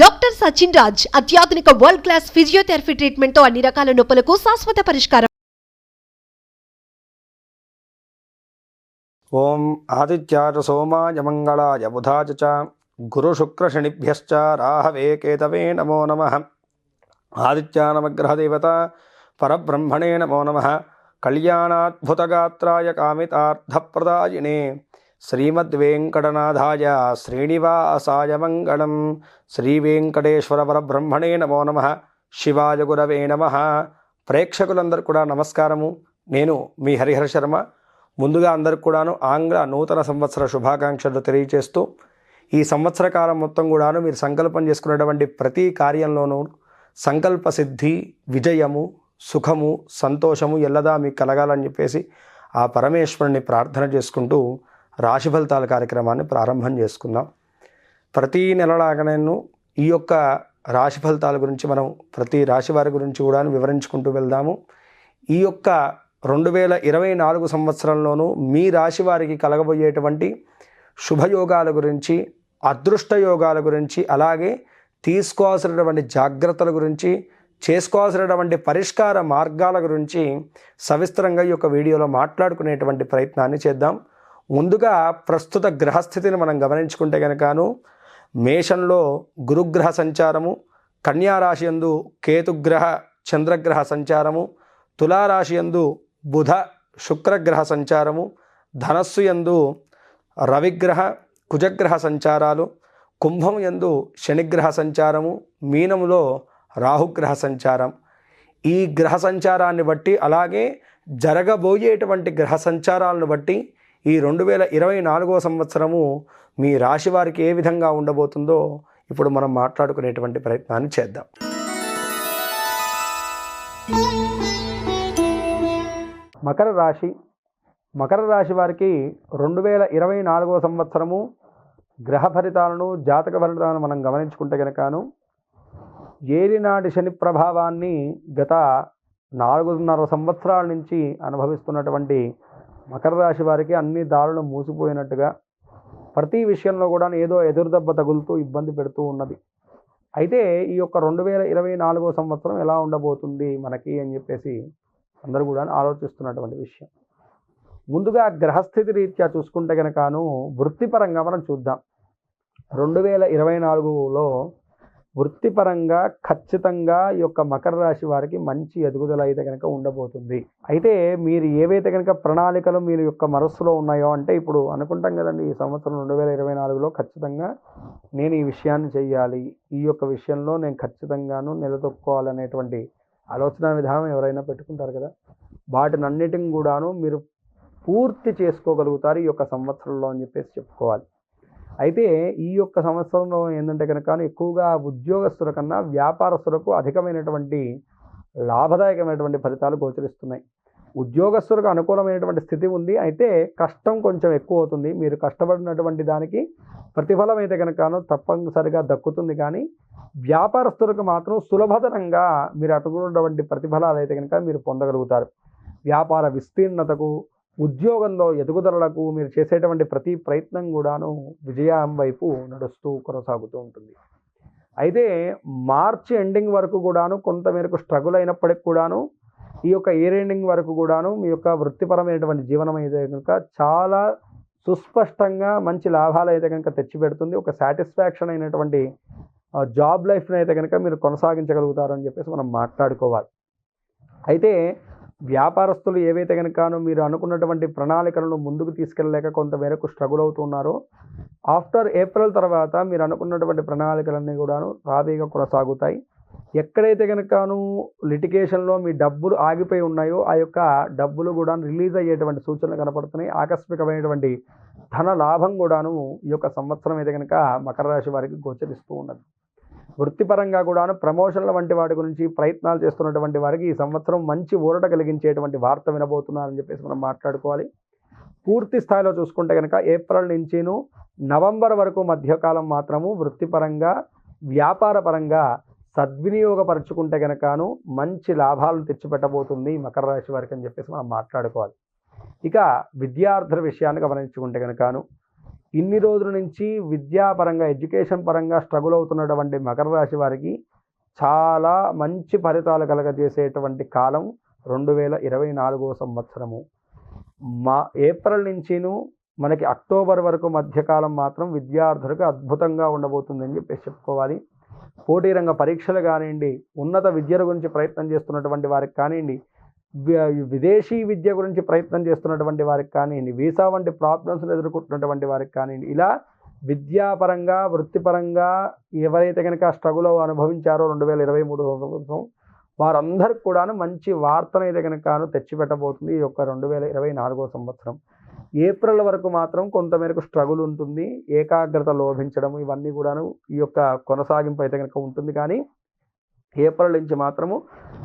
Doctor Sachin Raj అత్యాధునిక world class physiotherapy ట్రీట్మెంట్తో అన్ని రకాల నొప్పులకు శాశ్వత పరిష్కారం. ఓం ఆదిత్యాయ సోమాయ మంగళాయ బుధాయ చ శనిభ్యశ్చ రాహవే కేతవే నమో నమ. ఆదిత్యానమగ్రహదేవత పరబ్రహ్మణే నమో నమ. కళ్యాణాద్భుతగాత్రాయ కామితార్థప్రదాయినే శ్రీమద్వేంకటనాథాయ శ్రీనివాసాయ మంగళం శ్రీవేంకటేశ్వర పరబ్రహ్మణే నమో నమ. శివాయ గురవే నమ. ప్రేక్షకులందరూ కూడా నమస్కారము. నేను మీ హరిహర శర్మ. ముందుగా అందరికి కూడాను ఆంగ్ల నూతన సంవత్సర శుభాకాంక్షలు తెలియజేస్తూ ఈ సంవత్సర కాలం మొత్తం కూడాను మీరు సంకల్పం చేసుకునేటువంటి ప్రతి కార్యంలోనూ సంకల్ప సిద్ధి విజయము సుఖము సంతోషము ఎల్లదా మీకు కలగాలని చెప్పేసి ఆ పరమేశ్వరుని ప్రార్థన చేసుకుంటూ రాశి ఫలితాల కార్యక్రమాన్ని ప్రారంభం చేసుకుందాం. ప్రతి నెలలాగానేను ఈ యొక్క రాశి ఫలితాల గురించి మనం ప్రతి రాశి వారి గురించి కూడా వివరించుకుంటూ వెళ్దాము. ఈ యొక్క రెండు వేల ఇరవై నాలుగు సంవత్సరంలోనూ మీ రాశి వారికి కలగబోయేటువంటి శుభయోగాల గురించి అదృష్ట యోగాల గురించి అలాగే తీసుకోవాల్సినటువంటి జాగ్రత్తల గురించి చేసుకోవాల్సినటువంటి పరిష్కార మార్గాల గురించి సవిస్తరంగా ఈ యొక్క వీడియోలో మాట్లాడుకునేటువంటి ప్రయత్నాన్ని చేద్దాం. ముందుగా ప్రస్తుత గ్రహస్థితిని మనం గమనించుకుంటే కనుకను మేషంలో గురుగ్రహ సంచారము కన్యారాశి యందు కేతుగ్రహ చంద్రగ్రహ సంచారము తులారాశి యందు బుధ శుక్రగ్రహ సంచారము ధనస్సు యందు రవిగ్రహ కుజగ్రహ సంచారాలు కుంభం యందు శనిగ్రహ సంచారము మీనములో రాహుగ్రహ సంచారం. ఈ గ్రహ సంచారాన్ని బట్టి అలాగే జరగబోయేటువంటి గ్రహ సంచారాలను బట్టి ఈ రెండు వేల ఇరవై నాలుగో సంవత్సరము మీ రాశి వారికి ఏ విధంగా ఉండబోతుందో ఇప్పుడు మనం మాట్లాడుకునేటువంటి ప్రయత్నాన్ని చేద్దాం. మకర రాశి. మకర రాశి వారికి రెండు వేల ఇరవై నాలుగో సంవత్సరము గ్రహ ఫలితాలను జాతక ఫలితాలను మనం గమనించుకుంటే కనుకను ఏలినాటి శని ప్రభావాన్ని గత నాలుగున్నర సంవత్సరాల నుంచి అనుభవిస్తున్నటువంటి మకర రాశి వారికి అన్ని దారులు మూసిపోయినట్టుగా ప్రతి విషయంలో కూడా ఏదో ఎదురుదెబ్బ తగులుతూ ఇబ్బంది పెడుతూ ఉన్నది. అయితే ఈ యొక్క రెండు వేల ఇరవై నాలుగో సంవత్సరం ఎలా ఉండబోతుంది మనకి అని చెప్పేసి అందరూ కూడా ఆలోచిస్తున్నటువంటి విషయం. ముందుగా గ్రహస్థితి రీత్యా చూసుకుంటే కనుకను వృత్తిపరంగా మనం చూద్దాం. రెండు వేల ఇరవై నాలుగులో వృత్తిపరంగా ఖచ్చితంగా ఈ యొక్క మకర రాశి వారికి మంచి ఎదుగుదల అయితే కనుక ఉండబోతుంది. అయితే మీరు ఏవైతే కనుక ప్రణాళికలు మీరు యొక్క మనస్సులో ఉన్నాయో అంటే ఇప్పుడు అనుకుంటాం కదండి ఈ సంవత్సరం రెండు వేల ఇరవై నాలుగులో ఖచ్చితంగా నేను ఈ విషయాన్ని చెయ్యాలి ఈ యొక్క విషయంలో నేను ఖచ్చితంగాను నిలదొక్కోవాలనేటువంటి ఆలోచన విధానం ఎవరైనా పెట్టుకుంటారు కదా? వాటినన్నిటిని కూడాను మీరు పూర్తి చేసుకోగలుగుతారు ఈ యొక్క సంవత్సరంలో అని చెప్పేసి చెప్పుకోవాలి. అయితే ఈ యొక్క సంవత్సరంలో ఏంటంటే కనుక ఎక్కువగా ఉద్యోగస్తుల కన్నా వ్యాపారస్తులకు అధికమైనటువంటి లాభదాయకమైనటువంటి ఫలితాలు గోచరిస్తున్నాయి. ఉద్యోగస్తులకు అనుకూలమైనటువంటి స్థితి ఉంది. అయితే కష్టం కొంచెం ఎక్కువ అవుతుంది. మీరు కష్టపడినటువంటి దానికి ప్రతిఫలం అయితే కనుకను తప్పనిసరిగా దక్కుతుంది. కానీ వ్యాపారస్తులకు మాత్రం సులభతరంగా మీరు అటుకున్నటువంటి ప్రతిఫలాలు అయితే కనుక మీరు పొందగలుగుతారు. వ్యాపార విస్తీర్ణతకు ఉద్యోగంలో ఎదుగుదలకు మీరు చేసేటువంటి ప్రతి ప్రయత్నం కూడాను విజయం వైపు నడుస్తూ కొనసాగుతూ ఉంటుంది. అయితే మార్చి ఎండింగ్ వరకు కూడాను కొంతమేరకు స్ట్రగుల్ అయినప్పటికి కూడాను ఈ యొక్క ఇయర్ ఎండింగ్ వరకు కూడాను మీ యొక్క వృత్తిపరమైనటువంటి జీవనం అయితే కనుక చాలా సుస్పష్టంగా మంచి లాభాలు అయితే కనుక తెచ్చిపెడుతుంది. ఒక సాటిస్ఫాక్షన్ అయినటువంటి జాబ్ లైఫ్ని అయితే కనుక మీరు కొనసాగించగలుగుతారని చెప్పేసి మనం మాట్లాడుకోవాలి. అయితే వ్యాపారస్తులు ఏవైతే కనుకను మీరు అనుకున్నటువంటి ప్రణాళికలను ముందుకు తీసుకెళ్ళలేక కొంతమేరకు స్ట్రగుల్ అవుతున్నారో ఆఫ్టర్ ఏప్రిల్ తర్వాత మీరు అనుకున్నటువంటి ప్రణాళికలన్నీ కూడాను రాబీగా కొనసాగుతాయి. ఎక్కడైతే కనుకను లిటిగేషన్లో మీ డబ్బులు ఆగిపోయి ఉన్నాయో ఆ యొక్క డబ్బులు కూడా రిలీజ్ అయ్యేటువంటి సూచనలు కనపడుతున్నాయి. ఆకస్మికమైనటువంటి ధన లాభం కూడాను ఈ యొక్క సంవత్సరం అయితే కనుక మకర రాశి వారికి గోచరిస్తూ ఉన్నది. వృత్తిపరంగా కూడాను ప్రమోషన్ల వంటి వాటి గురించి ప్రయత్నాలు చేస్తున్నటువంటి వారికి ఈ సంవత్సరం మంచి ఊరట కలిగించేటువంటి వార్త వినబోతున్నారని చెప్పేసి మనం మాట్లాడుకోవాలి. పూర్తి స్థాయిలో చూసుకుంటే కనుక ఏప్రిల్ నుంచిను నవంబర్ వరకు మధ్యకాలం మాత్రము వృత్తిపరంగా వ్యాపారపరంగా సద్వినియోగపరచుకుంటే కనుకను మంచి లాభాలను తెచ్చిపెట్టబోతుంది మకర రాశి వారికి అని చెప్పేసి మనం మాట్లాడుకోవాలి. ఇక విద్యార్థుల విషయాన్ని గమనించుకుంటే కనుకను ఇన్ని రోజుల నుంచి విద్యాపరంగా ఎడ్యుకేషన్ పరంగా స్ట్రగుల్ అవుతున్నటువంటి మకర రాశి వారికి చాలా మంచి ఫలితాలు కలగజేసేటువంటి కాలం రెండు వేల ఇరవై నాలుగో సంవత్సరము. మా ఏప్రిల్ నుంచిను మనకి అక్టోబర్ వరకు మధ్యకాలం మాత్రం విద్యార్థులకు అద్భుతంగా ఉండబోతుందని చెప్పేసి చెప్పుకోవాలి. పోటీ రంగ పరీక్షలు కానివ్వండి ఉన్నత విద్యల గురించి ప్రయత్నం చేస్తున్నటువంటి వారికి కానివ్వండి విదేశీ విద్య గురించి ప్రయత్నం చేస్తున్నటువంటి వారికి కానివ్వండి వీసా వంటి ప్రాబ్లమ్స్ని ఎదుర్కొంటున్నటువంటి వారికి కానివ్వండి ఇలా విద్యాపరంగా వృత్తిపరంగా ఎవరైతే కనుక స్ట్రగుల్ అనుభవించారో రెండు వేల ఇరవై మూడు సంవత్సరం వారందరికి కూడాను మంచి వార్తనైతే కనుక తెచ్చిపెట్టబోతుంది ఈ యొక్క రెండు వేల ఇరవై నాలుగో సంవత్సరం. ఏప్రిల్ వరకు మాత్రం కొంతమేరకు స్ట్రగుల్ ఉంటుంది ఏకాగ్రత లోభించడం ఇవన్నీ కూడాను ఈ యొక్క కొనసాగింపు అయితే కనుక ఉంటుంది. కానీ ఏప్రిల్ నుంచి మాత్రము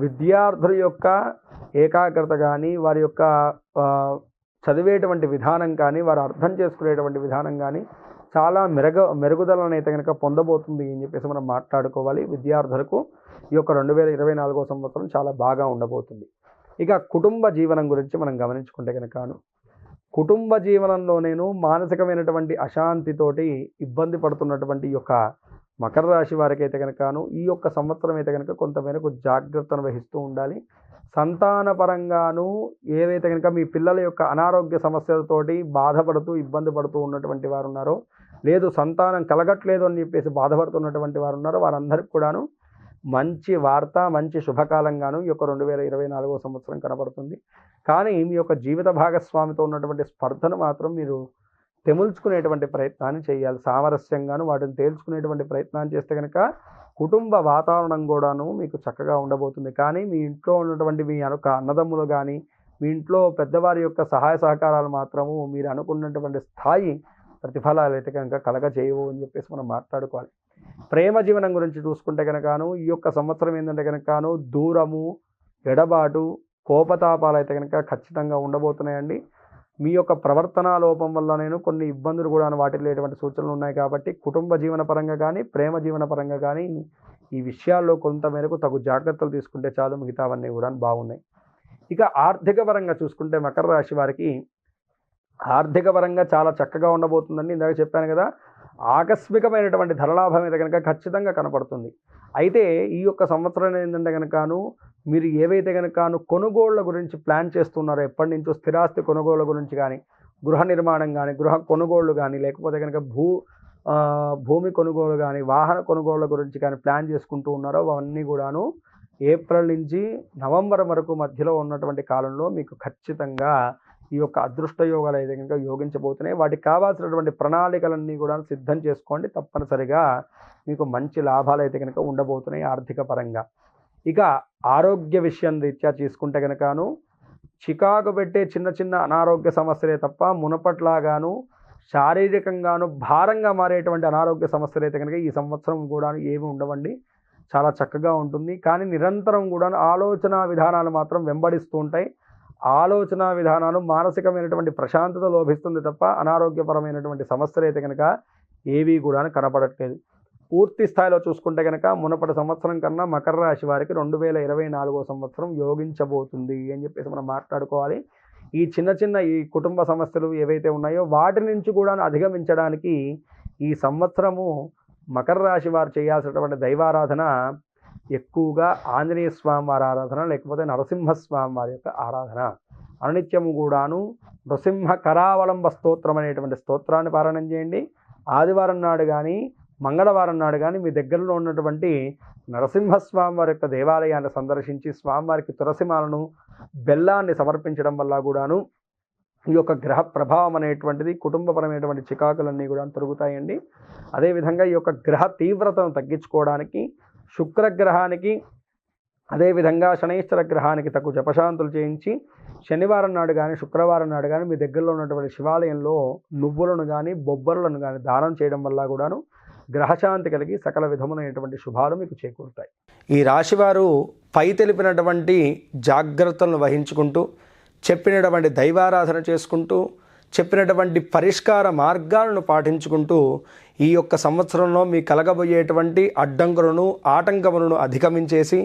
విద్యార్థుల యొక్క ఏకాగ్రత కానీ వారి యొక్క చదివేటువంటి విధానం కానీ వారు అర్థం చేసుకునేటువంటి విధానం కానీ చాలా మెరుగ మెరుగుదలను అయితే కనుక పొందబోతుంది అని చెప్పేసి మనం మాట్లాడుకోవాలి. విద్యార్థులకు ఈ యొక్క రెండు వేల ఇరవై నాలుగో సంవత్సరం చాలా బాగా ఉండబోతుంది. ఇక కుటుంబ జీవనం గురించి మనం గమనించుకుంటే కనుకను కుటుంబ జీవనంలో నేను మానసికమైనటువంటి అశాంతితోటి ఇబ్బంది పడుతున్నటువంటి యొక్క మకర రాశి వారికైతే కనుకను ఈ యొక్క సంవత్సరం అయితే కనుక కొంతమేరకు జాగ్రత్తను వహిస్తూ ఉండాలి. సంతానపరంగాను ఏదైతే కనుక మీ పిల్లల యొక్క అనారోగ్య సమస్యలతోటి బాధపడుతూ ఇబ్బంది పడుతూ ఉన్నటువంటి వారు ఉన్నారో లేదు సంతానం కలగట్లేదు అని చెప్పేసి బాధపడుతున్నటువంటి వారు ఉన్నారో వారందరికి కూడాను మంచి వార్త మంచి శుభకాలంగాను ఈ యొక్క రెండు వేల ఇరవై నాలుగో సంవత్సరం కనబడుతుంది. కానీ మీ యొక్క జీవిత భాగస్వామితో ఉన్నటువంటి స్పర్ధను మాత్రం మీరు తెముల్చుకునేటువంటి ప్రయత్నాన్ని చేయాలి. సామరస్యంగాను వాటిని తేల్చుకునేటువంటి ప్రయత్నాన్ని చేస్తే కనుక కుటుంబ వాతావరణం కూడాను మీకు చక్కగా ఉండబోతుంది. కానీ మీ ఇంట్లో ఉన్నటువంటి మీ యొక్క అన్నదమ్ములు కానీ మీ ఇంట్లో పెద్దవారి యొక్క సహాయ సహకారాలు మాత్రము మీరు అనుకున్నటువంటి స్థాయి ప్రతిఫలాలు అయితే కనుక కలగజేయవు అని చెప్పేసి మనం మాట్లాడుకోవాలి. ప్రేమ జీవనం గురించి చూసుకుంటే కనుకను ఈ యొక్క సంవత్సరం ఏంటంటే కనుకను దూరము ఎడబాటు కోపతాపాలు అయితే కనుక ఖచ్చితంగా ఉండబోతున్నాయండి. మీ యొక్క ప్రవర్తనా లోపం వల్ల నేను కొన్ని ఇబ్బందులు కూడా వాటిల్లేటువంటి సూచనలు ఉన్నాయి కాబట్టి కుటుంబ జీవన పరంగా కానీ ప్రేమ జీవన పరంగా కానీ ఈ విషయాల్లో కొంత మేరకు తగు జాగ్రత్తలు తీసుకుంటే చాలు. మిగతావన్నీ కూడా బాగున్నాయి. ఇక ఆర్థిక పరంగా చూసుకుంటే మకర రాశి వారికి ఆర్థిక పరంగా చాలా చక్కగా ఉండబోతుందండి. ఇందాక చెప్పాను కదా ఆకస్మికమైనటువంటి ధనలాభం అయితే కనుక ఖచ్చితంగా కనపడుతుంది. అయితే ఈ యొక్క సంవత్సరం ఏంటంటే కనుకను మీరు ఏవైతే కనుకను కొనుగోళ్ళ గురించి ప్లాన్ చేస్తున్నారో ఎప్పటి నుంచో స్థిరాస్తి కొనుగోళ్ళ గురించి కానీ గృహ నిర్మాణం కానీ గృహ కొనుగోళ్ళు కానీ లేకపోతే కనుక భూ భూమి కొనుగోలు కానీ వాహన కొనుగోళ్ళ గురించి కానీ ప్లాన్ చేసుకుంటూ ఉన్నారో అవన్నీ కూడాను ఏప్రిల్ నుంచి నవంబర్ వరకు మధ్యలో ఉన్నటువంటి కాలంలో మీకు ఖచ్చితంగా ఈ యొక్క అదృష్ట యోగాలు అయితే కనుక యోగించబోతున్నాయి. వాటికి కావాల్సినటువంటి ప్రణాళికలన్నీ కూడా సిద్ధం చేసుకోండి. తప్పనిసరిగా మీకు మంచి లాభాలు అయితే కనుక ఉండబోతున్నాయి ఆర్థిక పరంగా ఇక ఆరోగ్య విషయం రీత్యా తీసుకుంటే కనుకను చికాకు పెట్టే చిన్న చిన్న అనారోగ్య సమస్యలే తప్ప మునపట్లాగాను శారీరకంగాను భారంగా మారేటువంటి అనారోగ్య సమస్యలు అయితే కనుక ఈ సంవత్సరం కూడా ఏమి ఉండవండి. చాలా చక్కగా ఉంటుంది. కానీ నిరంతరం కూడా ఆలోచన విధానాలు మాత్రం వెంబడిస్తూ ఉంటాయి. ఆలోచన విధానాలు మానసికమైనటువంటి ప్రశాంతత లోభిస్తుంది తప్ప అనారోగ్యపరమైనటువంటి సమస్యలు అయితే కనుక ఏవి కూడా కనపడట్లేదు. పూర్తి స్థాయిలో చూసుకుంటే కనుక మునపటి సంవత్సరం కన్నా మకర రాశి వారికి రెండు వేల ఇరవై నాలుగో సంవత్సరం యోగించబోతుంది అని చెప్పేసి మనం మాట్లాడుకోవాలి. ఈ చిన్న చిన్న ఈ కుటుంబ సమస్యలు ఏవైతే ఉన్నాయో వాటి నుంచి కూడా అధిగమించడానికి ఈ సంవత్సరము మకర రాశి వారు చేయాల్సినటువంటి దైవారాధన ఎక్కువగా ఆంజనేయ స్వామి వారి ఆరాధన లేకపోతే నరసింహస్వామి వారి యొక్క ఆరాధన. అనునిత్యము కూడాను నృసింహ కరావలంబ స్తోత్రం అనేటువంటి స్తోత్రాన్ని పారాయణం చేయండి. ఆదివారం నాడు కానీ మంగళవారం నాడు కానీ మీ దగ్గరలో ఉన్నటువంటి నరసింహస్వామి వారి యొక్క దేవాలయాన్ని సందర్శించి స్వామివారికి తులసిమాలను బెల్లాన్ని సమర్పించడం వల్ల కూడాను ఈ యొక్క గ్రహ ప్రభావం అనేటువంటిది కుటుంబపరమైనటువంటి చికాకులన్నీ కూడా తొలుగుతాయండి. అదేవిధంగా ఈ యొక్క గ్రహ తీవ్రతను తగ్గించుకోవడానికి శుక్రగ్రహానికి అదేవిధంగా శనైశ్వర గ్రహానికి తక్కువ జపశాంతులు చేయించి శనివారం నాడు కానీ శుక్రవారం నాడు కానీ మీ దగ్గరలో ఉన్నటువంటి శివాలయంలో నువ్వులను కానీ బొబ్బరులను కానీ దానం చేయడం వల్ల కూడాను గ్రహశాంతి కలిగి సకల విధములైనటువంటి శుభాలు మీకు చేకూరుతాయి. ఈ రాశివారు పై తెలిపినటువంటి జాగ్రత్తలను వహించుకుంటూ చెప్పినటువంటి దైవారాధన చేసుకుంటూ చెప్పినటువంటి పరిష్కార మార్గాలను పాటించుకుంటూ ఈ యొక్క సంవత్సరంలో మీ కలగబోయేటువంటి అడ్డంకులను ఆటంకములను అధిగమించేసి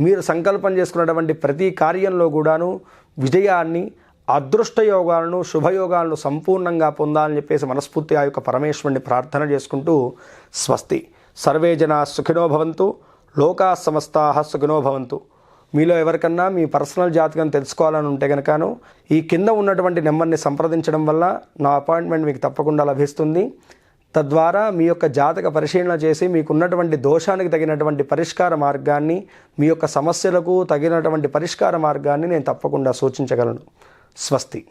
మీరు సంకల్పం చేసుకున్నటువంటి ప్రతి కార్యంలో కూడాను విజయాన్ని అదృష్ట యోగాలను శుభయోగాలను సంపూర్ణంగా పొందాలని చెప్పేసి మనస్ఫూర్తి ఆ యొక్క పరమేశ్వరుని ప్రార్థన చేసుకుంటూ స్వస్తి. సర్వే జన సుఖినో భవంతు లోకా సమస్తా సుఖినో భవంతు. మీలో ఎవరికన్నా మీ పర్సనల్ జాతకం తెలుసుకోవాలని ఉంటే కనుకను ఈ కింద ఉన్నటువంటి నెంబర్ని సంప్రదించడం వల్ల నా అపాయింట్మెంట్ మీకు తప్పకుండా లభిస్తుంది. తద్వారా మీ యొక్క జాతక పరిశీలన చేసి మీకున్నటువంటి దోషానికి తగినటువంటి పరిష్కార మార్గాన్ని మీ యొక్క సమస్యలకు తగినటువంటి పరిష్కార మార్గాన్ని నేను తప్పకుండా సూచించగలను. స్వస్తి.